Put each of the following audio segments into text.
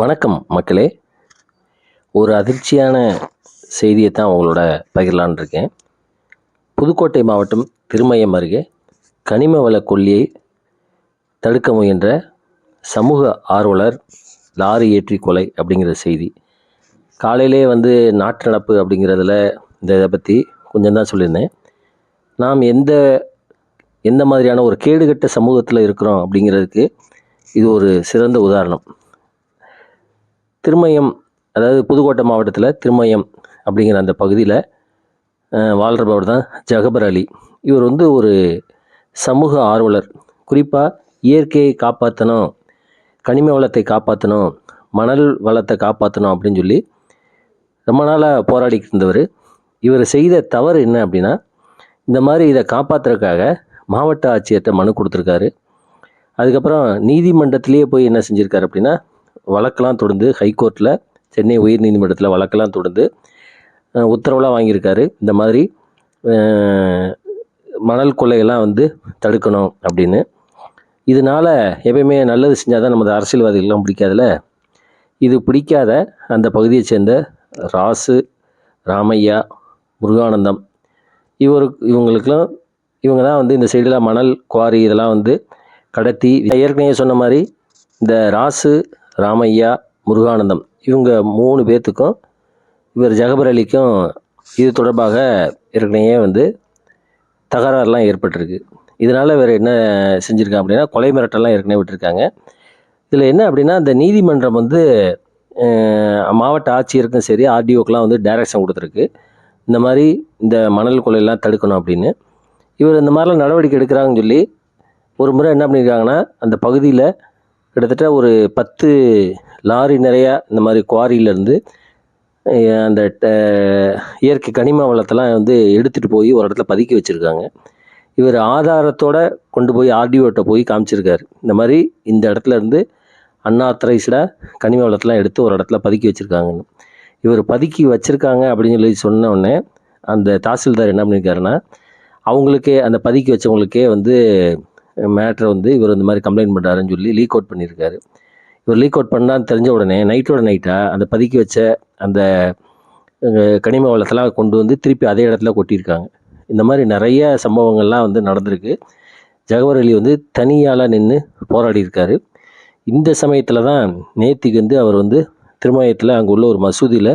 வணக்கம் மக்களே. ஒரு அதிர்ச்சியான செய்தியை தான் உங்களோட பகிரலான்னு இருக்கேன். புதுக்கோட்டை மாவட்டம் திருமயம் அருகே கனிம வள கொல்லியை தடுக்க முயன்ற சமூக ஆர்வலர் லாரி ஏற்றி கொலை அப்படிங்கிற செய்தி. காலையிலே வந்து நாட்டு நடப்பு அப்படிங்கிறதுல இந்த இதை பற்றி கொஞ்சம் தான் சொல்லியிருந்தேன். நாம் எந்த எந்த மாதிரியான ஒரு கேடுகட்ட சமூகத்தில் இருக்கிறோம் அப்படிங்கிறதுக்கு இது ஒரு சிறந்த உதாரணம். திருமயம் அதாவது புதுக்கோட்டை மாவட்டத்தில் திருமயம் அப்படிங்கிற அந்த பகுதியில் வாழ்கிறவர் தான் ஜகபர் அலி. இவர் வந்து ஒரு சமூக ஆர்வலர். குறிப்பாக இயற்கையை காப்பாற்றணும் கனிம வளத்தை காப்பாற்றணும் மணல் வளத்தை காப்பாற்றணும் அப்படின்னு சொல்லி ரொம்ப நாளாக போராடிக்கிட்டு இருந்தவர். இவர் செய்த தவறு என்ன அப்படின்னா இந்த மாதிரி இதை காப்பாற்றுறதுக்காக மாவட்ட ஆட்சியர்கிட்ட மனு கொடுத்துருக்காரு. அதுக்கப்புறம் நீதிமன்றத்திலேயே போய் என்ன செஞ்சுருக்காரு அப்படின்னா வழக்கெல்லாம் தொடர்ந்து ஹைகோர்ட்டில் சென்னை உயர் நீதிமன்றத்தில் வழக்கெல்லாம் தொடர்ந்து உத்தரவெலாம் வாங்கியிருக்காரு. இந்த மாதிரி மணல் கொள்ளையெல்லாம் வந்து தடுக்கணும் அப்படின்னு. இதனால் எப்பயுமே நல்லது செஞ்சால் தான் நமது அரசியல்வாதிகள்லாம் பிடிக்காதுல்ல இது பிடிக்காத அந்த பகுதியை சேர்ந்த ராசு ராமையா முருகானந்தம் இவர் இவங்களுக்கெல்லாம் இவங்க தான் வந்து இந்த சைடில் மணல் குவாரி இதெல்லாம் வந்து கடத்தி ஏற்கனவே சொன்ன மாதிரி இந்த ராசு ராமையா முருகானந்தம். இவங்க மூணு பேர்த்துக்கும் இவர் ஜகபர் அலிக்கும் இது தொடர்பாக ஏற்கனவே வந்து தகராறுலாம் ஏற்பட்டிருக்கு. இதனால் இவர் என்ன செஞ்சுருக்காங்க அப்படின்னா கொலை மிரட்டெல்லாம் ஏற்கனவே விட்டுருக்காங்க. இதில் என்ன அப்படின்னா இந்த நீதிமன்றம் வந்து மாவட்ட ஆட்சியருக்கும் சரி ஆர்டிஓக்கெலாம் வந்து டைரக்ஷன் கொடுத்துருக்கு. இந்த மாதிரி இந்த மணல் கொலையெல்லாம் தடுக்கணும் அப்படின்னு. இவர் இந்த மாதிரிலாம் நடவடிக்கை எடுக்கிறாங்கன்னு சொல்லி ஒரு முறை என்ன பண்ணியிருக்காங்கன்னா அந்த பகுதியில் கிட்டத்தட்ட ஒரு பத்து லாரி நிறையா இந்த மாதிரி குவாரியிலேருந்து அந்த ட- இயற்கை கனிம வளத்தெல்லாம் வந்து எடுத்துகிட்டு போய் ஒரு இடத்துல பதுக்கி வச்சுருக்காங்க. இவர் ஆதாரத்தோட கொண்டு போய் ஆர்டிஓட்ட போய் காமிச்சிருக்காரு. இந்த மாதிரி இந்த இடத்துல இருந்து அன்ஆத்தரைஸ்டாக கனிம வளத்தெல்லாம் எடுத்து ஒரு இடத்துல பதுக்கி வச்சுருக்காங்கன்னு. இவர் பதுக்கி வச்சுருக்காங்க அப்படின்னு சொல்லி சொன்னோடனே அந்த தாசில்தார் என்ன பண்ணியிருக்காருன்னா அவங்களுக்கே அந்த பதுக்கி வச்சவங்களுக்கே வந்து மேட்ரை வந்து இவர் இந்த மாதிரி கம்ப்ளைண்ட் பண்ணுறாருன்னு சொல்லி லீக் அவுட் பண்ணியிருக்காரு. இவர் லீக் அவுட் பண்ணான்னு தெரிஞ்ச உடனே நைட்டோட நைட்டாக அந்த பதுக்கி வச்ச அந்த கனிம வளத்தெல்லாம் கொண்டு வந்து திருப்பி அதே இடத்துல கொட்டியிருக்காங்க. இந்த மாதிரி நிறைய சம்பவங்கள்லாம் வந்து நடந்திருக்கு. ஜகவர் அலி வந்து தனியாளாக நின்று போராடி இருக்காரு இந்த சமயத்தில் தான் நேத்திக்கு வந்து அவர் வந்து திருமயத்தில் அங்கே உள்ள ஒரு மசூதியில்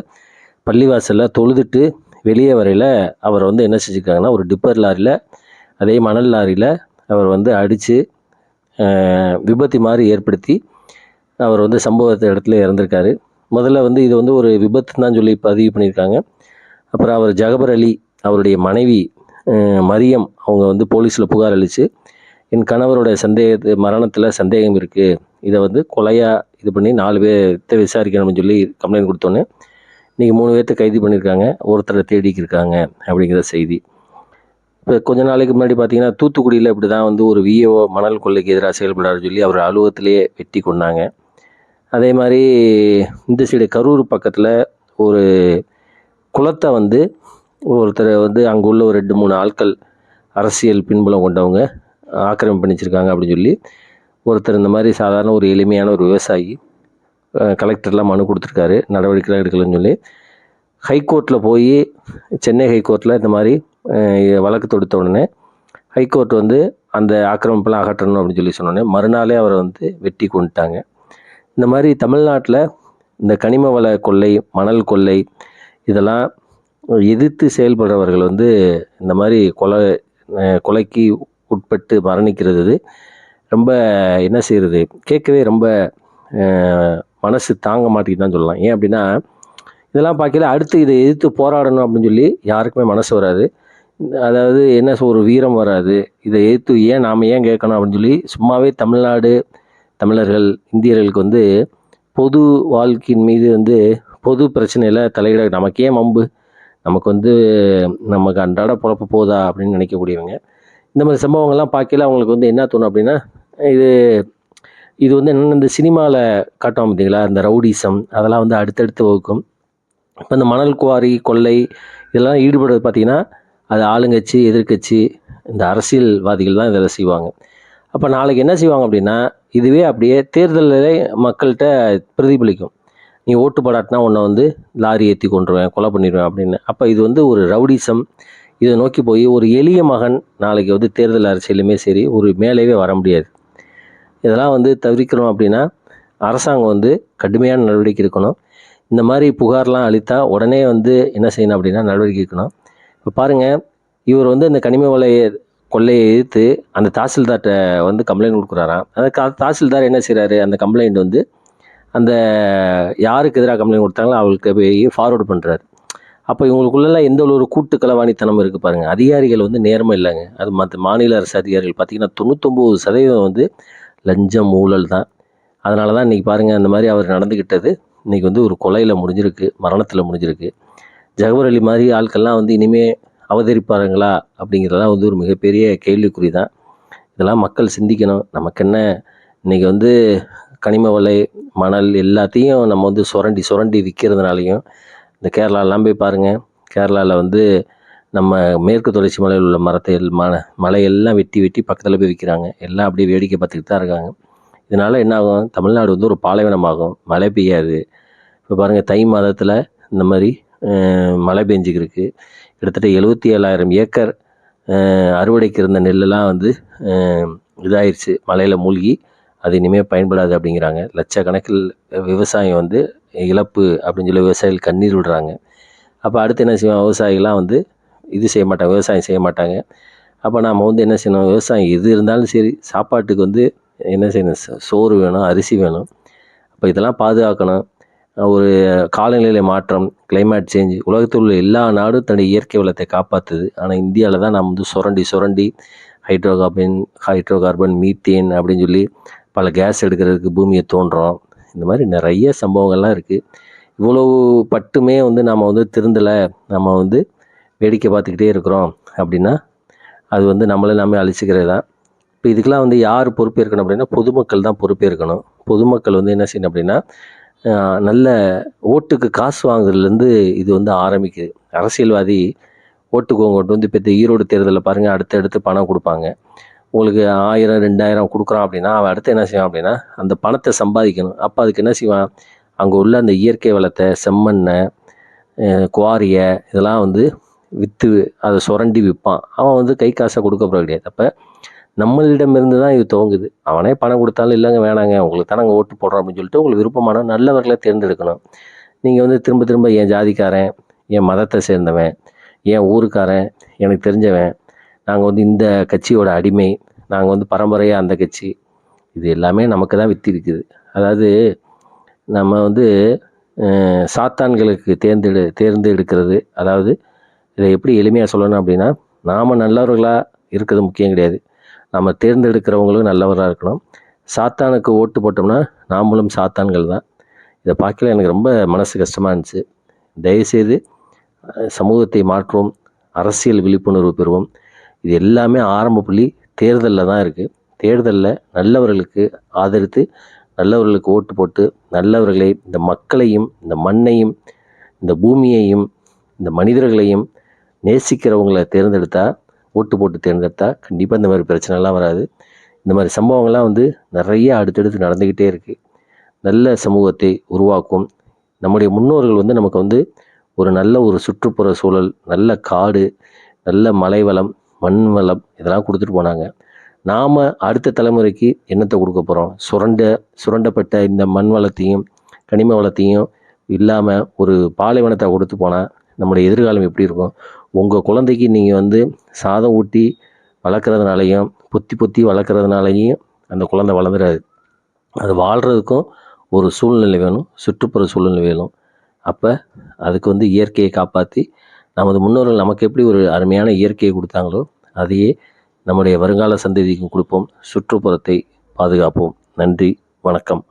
பள்ளிவாசலில் தொழுதுட்டு வெளியே வரையில் அவர் வந்து என்ன செஞ்சுருக்காங்கன்னா ஒரு டிப்பர் லாரியில் அதே மணல் லாரியில் அவர் வந்து அடித்து விபத்து மாதிரி ஏற்படுத்தி அவர் வந்து சம்பவத்த இடத்துல இறந்திருக்காரு. முதல்ல வந்து இது வந்து ஒரு விபத்து தான் சொல்லி பதிவு பண்ணியிருக்காங்க. அப்புறம் அவர் ஜகபர் அலி அவருடைய மனைவி மரியம் அவங்க வந்து போலீஸில் புகார் அளித்து என் கணவரோட சந்தேகத்து மரணத்தில் சந்தேகம் இருக்குது இதை வந்து கொலையாக இது பண்ணி நாலு பேர்த்த விசாரிக்கணும்னு சொல்லி கம்ப்ளைண்ட் கொடுத்தோன்னே இன்றைக்கி மூணு பேர்த்த கைது பண்ணியிருக்காங்க. ஒருத்தரை தேடிக்கிருக்காங்க அப்படிங்கிற செய்தி. இப்போ கொஞ்ச நாளைக்கு முன்னாடி பார்த்தீங்கன்னா தூத்துக்குடியில் இப்படி தான் வந்து ஒரு விஏஓ மணல் கொள்ளைக்கு எதிராக செயல்படாரு சொல்லி அவர் அலுவலகத்திலேயே வெட்டி கொண்டாங்க. அதே மாதிரி இந்த சைடு கரூர் பக்கத்தில் ஒரு குளத்தை வந்து ஒருத்தர் வந்து அங்கே உள்ள ஒரு ரெண்டு மூணு ஆட்கள் அரசியல் பின்புலம் கொண்டவங்க ஆக்கிரமிப்பு பண்ணி வச்சிருக்காங்க அப்படின்னு சொல்லி ஒருத்தர் இந்த மாதிரி சாதாரண ஒரு எளிமையான ஒரு விவசாயி கலெக்டர்லாம் மனு கொடுத்துருக்காரு. நடவடிக்கைலாம் எடுக்கலன்னு சொல்லி. ஹைகோர்ட்டில் போய் சென்னை ஹைகோர்ட்டில் இந்த மாதிரி வழக்கு தொடுத்த உடனே ஹைகோர்ட் வந்து அந்த ஆக்கிரமிப்பெல்லாம் அகற்றணும் அப்படின்னு சொல்லி சொன்னோடனே மறுநாளே அவரை வந்து வெட்டி கொண்டுட்டாங்க. இந்த மாதிரி தமிழ்நாட்டில் இந்த கனிம வள கொள்ளை மணல் கொள்ளை இதெல்லாம் எதிர்த்து செயல்படுறவர்கள் வந்து இந்த மாதிரி கொலை கொலைக்கு உட்பட்டு மரணிக்கிறது ரொம்ப என்ன செய்கிறது கேட்கவே ரொம்ப மனசு தாங்க மாட்டேங்குது தான் சொல்லலாம். ஏன் அப்படின்னா இதெல்லாம் பார்க்கல அடுத்து இதை எதிர்த்து போராடணும் அப்படின்னு சொல்லி யாருக்குமே மனசு வராது. அதாவது என்ன ஒரு வீரம் வராது. இதை எதிர்த்து ஏன் நாம் ஏன் கேட்கணும் அப்படின்னு சொல்லி சும்மாவே தமிழ்நாடு தமிழர்கள் இந்தியர்களுக்கு வந்து பொது வாழ்க்கையின் மீது வந்து பொது பிரச்சனையில் தலையிட நமக்கே மம்பு. நமக்கு வந்து நமக்கு அன்றாட பொழப்பு போதா அப்படின்னு நினைக்கக்கூடியவங்க. இந்த மாதிரி சம்பவங்கள்லாம் பார்க்கல அவங்களுக்கு வந்து என்ன தோணும் அப்படின்னா இது இது வந்து என்னென்ன இந்த சினிமாவில் காட்டுவோம் பார்த்தீங்களா? இந்த ரவுடிசம் அதெல்லாம் வந்து அடுத்தடுத்து வகுக்கும். இப்போ இந்த மணல் குவாரி கொள்ளை இதெல்லாம் ஈடுபடுறது பார்த்திங்கன்னா அது ஆளுங்கட்சி எதிர்க்கட்சி இந்த அரசியல்வாதிகள் தான் இதெல்லாம் செய்வாங்க. அப்போ நாளைக்கு என்ன செய்வாங்க அப்படின்னா இதுவே அப்படியே தேர்தலில் மக்கள்கிட்ட பிரதிபலிக்கும். நீ ஓட்டு போடாட்டினா உன்னை வந்து லாரி ஏற்றி கொண்டுருவேன் கொலை பண்ணிடுவேன் அப்படின்னு. அப்போ இது வந்து ஒரு ரவுடிசம். இதை நோக்கி போய் ஒரு எளிய மகன் நாளைக்கு வந்து தேர்தல் அரசியலுமே சரி ஒரு மேலேவே வர முடியாது. இதெல்லாம் வந்து தவிர்க்கிறோம் அப்படின்னா அரசாங்கம் வந்து கடுமையான நடவடிக்கை இருக்கணும் இந்த மாதிரி புகார்லாம் அளித்தா உடனே வந்து என்ன செய்யணும் அப்படின்னா நடவடிக்கை இருக்கணும் இப்போ பாருங்கள் இவர் வந்து இந்த கனிம வலையை கொள்ளையை எதிர்த்து அந்த தாசில்தார்கிட்ட வந்து கம்ப்ளைண்ட் கொடுக்குறாராம். அந்த தாசில்தார் என்ன செய்கிறாரு அந்த கம்ப்ளைண்ட் வந்து அந்த யாருக்கு எதிராக கம்ப்ளைண்ட் கொடுத்தாங்களோ அவங்களுக்கு போய் ஃபார்வர்டு பண்ணுறாரு அப்போ இவங்களுக்குள்ளெல்லாம் எந்த ஒரு கூட்டு களவாணித்தனம் இருக்குது பாருங்கள் அதிகாரிகள் வந்து நேரமும் இல்லைங்க. அது மற்ற மாநில அரசு அதிகாரிகள் பார்த்திங்கன்னா தொண்ணூத்தொம்பது சதவீதம் வந்து லஞ்சம் ஊழல் தான். அதனால தான் இன்றைக்கி பாருங்கள் அந்த மாதிரி அவர் நடந்துக்கிட்டது இன்றைக்கி வந்து ஒரு கொலையில் முடிஞ்சிருக்கு மரணத்தில் முடிஞ்சிருக்கு. ஜகபர் அலி மாதிரி ஆட்கள்லாம் வந்து இனிமே அவதரிப்பாருங்களா அப்படிங்கிறதெல்லாம் வந்து ஒரு மிகப்பெரிய கேள்விக்குறி தான் இதெல்லாம் மக்கள் சிந்திக்கணும். நமக்கு என்ன இன்றைக்கி வந்து கனிம வலை மணல் எல்லாத்தையும் நம்ம வந்து சுரண்டி சுரண்டி விற்கிறதுனாலையும் இந்த கேரளாலாம் போய் பாருங்கள் கேரளாவில் வந்து நம்ம மேற்கு தொடர்ச்சி மலையில் உள்ள மரத்தை எல் ம மலையெல்லாம் வெட்டி வெட்டி பக்கத்தில் போய் விற்கிறாங்க எல்லாம் அப்படியே வேடிக்கை பார்த்துக்கிட்டு தான் இருக்காங்க. இதனால் என்ன ஆகும்? தமிழ்நாடு வந்து ஒரு பாலைவனமாகும். மழை பெய்யாது. இப்போ பாருங்கள் தை மாதத்தில் இந்த மாதிரி மழை பெஞ்சிக்கிருக்கு. கிட்டத்தட்ட எழுபத்தி ஏழாயிரம் ஏக்கர் அறுவடைக்கு இருந்த நெல்லெல்லாம் வந்து இதாயிருச்சு. மழையில் மூழ்கி அது இனிமேல் பயன்படாது அப்படிங்கிறாங்க. லட்சக்கணக்கில் விவசாயம் வந்து இழப்பு அப்படின்னு சொல்லி விவசாயிகள் கண்ணீர் விடுறாங்க. அப்போ அடுத்து என்ன செய்வோம் விவசாயிகள்லாம் வந்து இது செய்ய மாட்டாங்க விவசாயம் செய்ய மாட்டாங்க. அப்போ நாம் வந்து என்ன செய்யணும்? விவசாயம் எது இருந்தாலும் சரி சாப்பாட்டுக்கு வந்து என்ன செய்யணும்? சோ- சோறு வேணும் அரிசி வேணும். அப்போ இதெல்லாம் பாதுகாக்கணும். ஒரு காலநிலை மாற்றம் கிளைமேட் சேஞ்ச் உலகத்தில் உள்ள எல்லா நாடும் தன்னுடைய இயற்கை வளத்தை காப்பாற்றுது ஆனால் இந்தியாவில் தான் நம்ம வந்து சுரண்டி சுரண்டி hydrocarbon hydrocarbon methane அப்படின்னு சொல்லி பல கேஸ் எடுக்கிறதுக்கு பூமியை தோன்றோம். இந்த மாதிரி நிறைய சம்பவங்கள்லாம் இருக்குது இவ்வளவு பட்டுமே வந்து நம்ம வந்து திருந்தலை நம்ம வந்து வேடிக்கை பார்த்துக்கிட்டே இருக்கிறோம் அப்படின்னா அது வந்து நம்மளை நாமே அழிச்சிக்கிறது தான். இப்போ இதுக்கெல்லாம் வந்து யார் பொறுப்பேற்கணும் அப்படின்னா பொதுமக்கள் தான் பொறுப்பேற்கணும். பொதுமக்கள் வந்து என்ன செய்யணும் அப்படின்னா நல்ல ஓட்டுக்கு காசு வாங்குறதுலேருந்து இது வந்து ஆரம்பிக்குது. அரசியல்வாதி ஓட்டுக்கு கொண்டு வந்து இப்போ ஈரோடு தேர்தலில் பாருங்கள் அடுத்தடுத்து பணம் கொடுப்பாங்க. உங்களுக்கு ஆயிரம் ரெண்டாயிரம் கொடுக்குறான் அப்படின்னா அவன் அடுத்து என்ன செய்வான் அப்படின்னா அந்த பணத்தை சம்பாதிக்கணும். அப்போ அதுக்கு என்ன செய்வான்? அங்கே உள்ள அந்த இயற்கை வளத்தை செம்மண்ணை குவாரியை இதெல்லாம் வந்து விற்று அதை சுரண்டி விற்பான். அவன் வந்து கை காசை கொடுக்க போக கிடையாது. அப்போ நம்மளிடமிருந்து தான் இது துவங்குது. அவனே பணம் கொடுத்தாலும் இல்லைங்க வேணாங்க உங்களுக்கு தான் நாங்கள் ஓட்டு போடுறோம் அப்படின்னு சொல்லிட்டு உங்களுக்கு விருப்பமான நல்லவர்களை தேர்ந்தெடுக்கணும். நீங்கள் வந்து திரும்ப திரும்ப என் ஜாதிக்காரன் என் மதத்தை சேர்ந்தவன் என் ஊருக்காரன் எனக்கு தெரிஞ்சவன் நாங்கள் வந்து இந்த கட்சியோட அடிமை நாங்கள் வந்து பரம்பரையாக அந்த கட்சி இது எல்லாமே நமக்கு தான் வித்தி இருக்குது. அதாவது நம்ம வந்து சாத்தான்களுக்கு தேர்ந்தெடு தேர்ந்தெடுக்கிறது அதாவது இதை எப்படி எளிமையாக சொல்லணும் அப்படின்னா நாம் நல்லவர்களாக இருக்கிறது முக்கியம் கிடையாது. நம்ம தேர்ந்தெடுக்கிறவங்களும் நல்லவராக இருக்கணும். சாத்தானுக்கு ஓட்டு போட்டோம்னா நாமளும் சாத்தான்கள் தான். இதை பார்க்கல எனக்கு ரொம்ப மனசு கஷ்டமாக இருந்துச்சு. தயவுசெய்து சமூகத்தை மாற்றுவோம் அரசியல் விழிப்புணர்வு பெறுவோம். இது எல்லாமே ஆரம்ப புள்ளி தேர்தலில் தான் இருக்குது தேர்தலில் நல்லவர்களுக்கு ஆதரித்து நல்லவர்களுக்கு ஓட்டு போட்டு நல்லவர்களை இந்த மக்களையும் இந்த மண்ணையும் இந்த பூமியையும் இந்த மனிதர்களையும் நேசிக்கிறவங்களை தேர்ந்தெடுத்தால் ஓட்டு போட்டு தேர்ந்தெடுத்தால் கண்டிப்பாக இந்த மாதிரி பிரச்சனைலாம் வராது. இந்த மாதிரி சம்பவங்கள்லாம் வந்து நிறைய அடுத்தடுத்து நடந்துக்கிட்டே இருக்குது நல்ல சமூகத்தை உருவாக்கும். நம்முடைய முன்னோர்கள் வந்து நமக்கு வந்து ஒரு நல்ல ஒரு சுற்றுப்புற சூழல் நல்ல காடு நல்ல மலை வளம் மண் வளம் இதெல்லாம் கொடுத்துட்டு போனாங்க. நாம் அடுத்த தலைமுறைக்கு என்னத்தை கொடுக்க போகிறோம் சுரண்ட சுரண்டப்பட்ட இந்த மண் வளத்தையும் கனிம வளத்தையும் இல்லாமல் ஒரு பாலைவனத்தை கொடுத்து போனால் நம்முடைய எதிர்காலம் எப்படி இருக்கும்? உங்கள் குழந்தைக்கு நீங்கள் வந்து சாதம் ஊட்டி வளர்க்குறதுனாலையும் பொத்தி பொத்தி வளர்க்குறதுனாலையும் அந்த குழந்தை வளர்ந்துடாது. அது வாழ்கிறதுக்கும் ஒரு சூழ்நிலை வேணும் சுற்றுப்புற சூழ்நிலை வேணும். அப்போ அதுக்கு வந்து இயற்கையை காப்பாற்றி நமது முன்னோர்கள் நமக்கு எப்படி ஒரு அருமையான இயற்கையை கொடுத்தாங்களோ அதையே நம்முடைய வருங்கால சந்ததிக்கும் கொடுப்போம். சுற்றுப்புறத்தை பாதுகாப்போம். நன்றி வணக்கம்.